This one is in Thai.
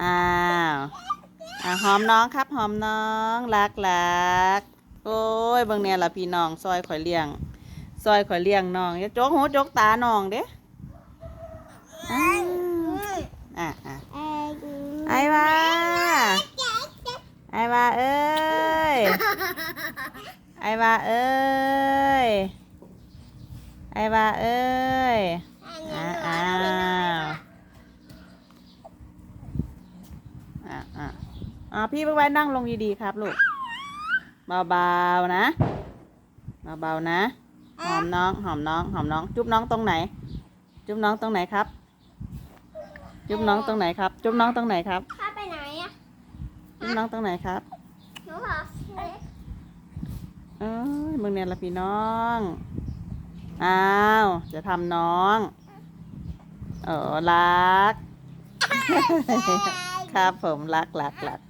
อ้าวอะหอมน้องครับ หอมน้องรักรักโอ้ยบางเนี่ยละพี่น้องซอยข่อยเลี้ยง ซอยข่อยเลี้ยงน้องอย่าจกหูจกตาน้องเด้อ้าวอะอะไอ้ว่าไอ้ว่าเอ้ยไอ้ว่าเอ้ยไอ้ว่าเอ้ย อ้าวอ้าว อะอะอะพี่ไว้นั่งลงดีๆครับลูก เบาๆนะ เบาๆนะ หอมน้อง หอมน้อง หอมน้อง จุ๊บน้องตรงไหน จุ๊บน้องตรงไหนครับ จุ๊บน้องตรงไหนครับ จุ๊บน้องตรงไหนครับ ข้าไปไหนอะจุ๊บน้องตรงไหนครับหนูเหรอเอ้ยมึงเนี่ยละพี่น้อง อ้าว จะทำน้อง เออรัก ครับผมรักรักรัก